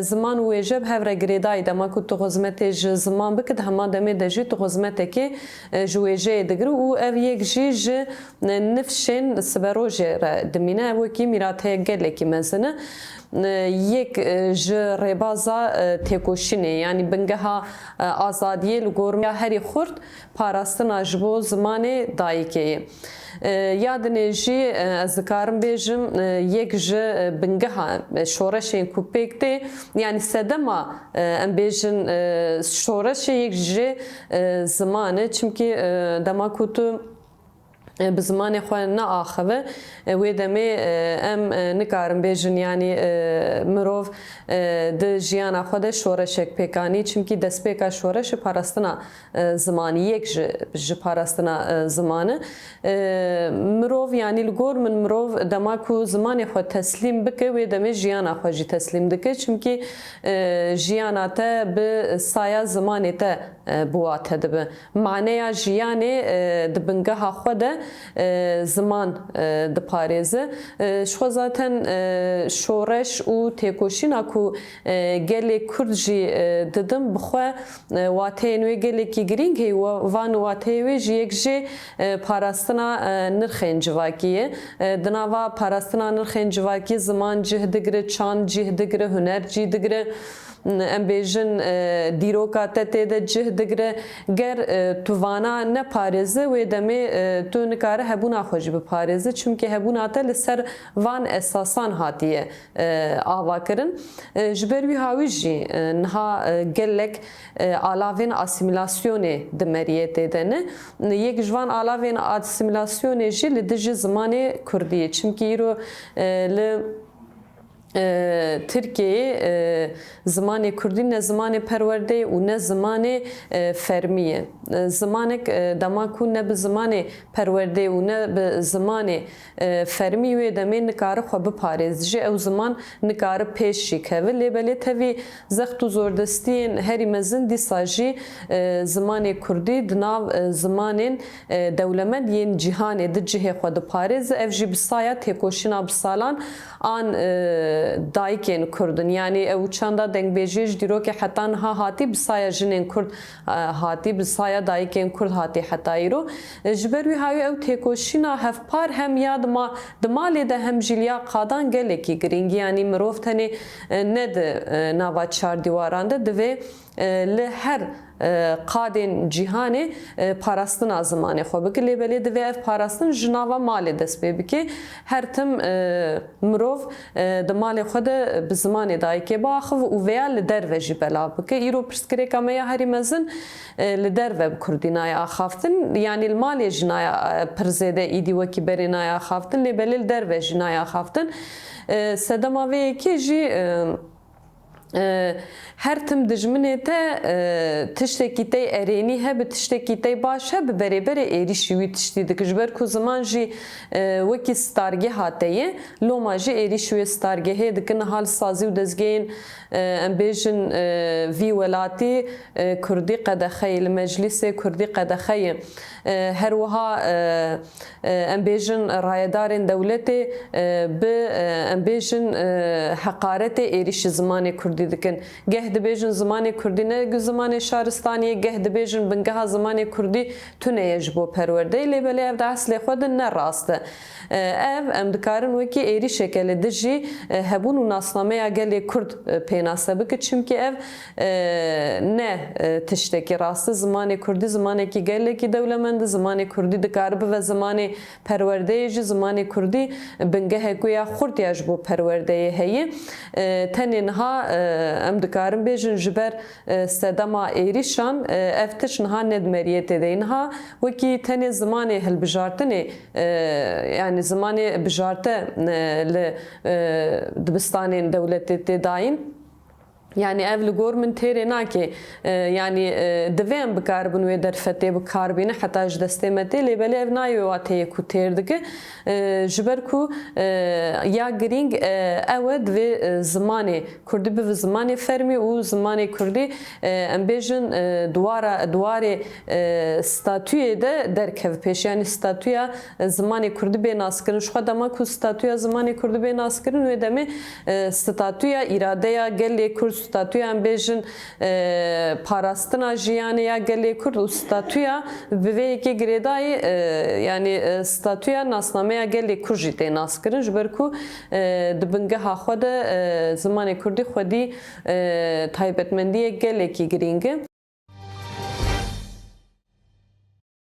زمان ویژب هفره گریدای دما کو تو خزمت ج زمان بکد هما دمه د جی تو خزمت کی جویجه دگر او اف یک جی ج نفشن سبروجه دمینه و کی میراته گله کی مزنه mezin e yek ji rêbaza têkoşînê yanî bingeha azadiyê li gormiya herî xurt parastina ji bo zimanê dayîkê ye. Yadinê jî ez dikarim bêjim yek ji bingeha şoreşên ku pêk tê. Yanî sedema em bêjin به زمان خو نه آخوه و دمه ام نکارم بیجن یعنی مرو د جیان خود شورشک پکانی چونکی دست پکا شورش پاراستنا زمانی یک ج پاراستنا زمانه مرو یعنی لګور من مرو دما کو زمان خو تسلیم بکه و دمه جیان خو جی تسلیم دکه چونکی جیان ته به سایه زمان ته بواته ده معنی جیان د بنګه خو ده de ziman diparêze xwe zaten şoreş û têkoşîna ku gelê Kurd jî didim bixwe wateyên wê gelekî girîng heye van wateyê wê ji yek jê parastina nirxên civakî ye. Di nava parastina nirxên civakî ziman cih digire çand cih digire huner cih digire ger tu vana neparêze wê demê tu nikare hebûna xwe jî biparêze çimkî hebûna te li ser van esasan hatiye avakirin. Ji ber wî hawî jî niha gelek alavên asimilasyonê di meriyetê de ne. Yek ji van alavên asimilasyonê jî li dijî zimanê Kurdiyê çimkî îro li ترکیه زمان کردی نه زمان پرورده و نه زمان فرمیه زمانک دماکو نه به زمان پرورده و نه به زمان فرمی و دمه نکار خو به پارز جه او زمان نکار پیش شی که ولی بله توی زخت و زردستین هری مزن دی ساجی زمان کردی دناو زمان دولمند یین جهان دی جه خو ده پارز اف جی بسایا تکوشینا بسالان آن دایکین کوردن یعنی او چاندا دنگبیجیج دیرو که حتان ها هاتی بسایا جنین کورد هاتی بسایا دایکین کورد هاتی حتایی رو جبروی هاوی او تیکوشینا هفپار هم یا دما دمالی ده هم جیلیا قادان گلکی گرینگی. یعنی مروفتنی ند ناوا چار دیواران ده دوی له هر قادین جیهانی پاراستنا زمانی خو بک لیبلی دی اف پاراستن جناوا مالی دست به بکی هر تم مروف د مالی خود به زمانی دای کی باخو او ویل در و جی بلا بک ایرو پرسکری کمه هری مزن لدر و کردینای اخافتن یعنی المالی جنایا پرزده ایدی وکی برینای اخافتن لیبلی در و جنایا اخافتن سدماوی کی جی her tim dijminê te tiştekî te erênî hebe tiştekî te baş hebe berêberê êrişî wî tiştî dike ji ber ku ziman jî wekî stargeh hateye loma jî êrişî wê stargehê dikin. Hal sazî û dezgehên em bêjin vî welatî Kurdî qedexeyê li meclîsê Kurdî qedexeyê. Her wiha em bêjin rayedarên dewletê bi em bêjin heqaretê êrişî zimanê Kurdî dikin geh dibêjin zimanê Kurdî ne zimanê şaristaniyê geh dibêjin bingeha zimanê Kurdî tuneye ji bo perwerdeyê lêbelê ev de eslê xwe din ne rast e ev em dikarin wekî êrîşeke li dijî hebûn û nasnameya gelê Kurd pênase bike çimkî ev ne tiştekî rast e zimanê Kurdî zimanekî gelekî dewlemend zimanê Kurdî dikare bive zimanê perwerdeyê jî zimanê Kurdî bingehek ya xurt ya ji bo perwerdeyê ام دکارم بیژن جبر سدما ایریشان افتش نها ند مریت دینها و کی تن زمان هل بجارتنی یعنی زمان بجارت ل دبستان دولت داین E, divên bikarbin wê derfetê bikarbîne heta ji destê me tê lêbelê ev nayê wa têyê ku têr dike. E, ji ber ku e, ya girîng e, ew e divê e, zimanê Kurdî bive zimanê fermî û zimanê Kurdî em bêjin duwara duwarê statûyê de derkev pêş. Yani statûya zimanê Kurdî bê naskirin. Xwe dema ku statûya zimanê Kurdî bê naskirin wê demê statûya îradeya gelê Kurd statûya em bêjin e, parastina jiyanê ya gelê Kurd û statûya bi vê yekê e, yani e, statûya nasnameya gelê Kurd jî tê naskirin ji ber ku e, di bingeha xwe de e, zimanê Kurdî xwedî e, taybetmendiyê gelekî girîng e.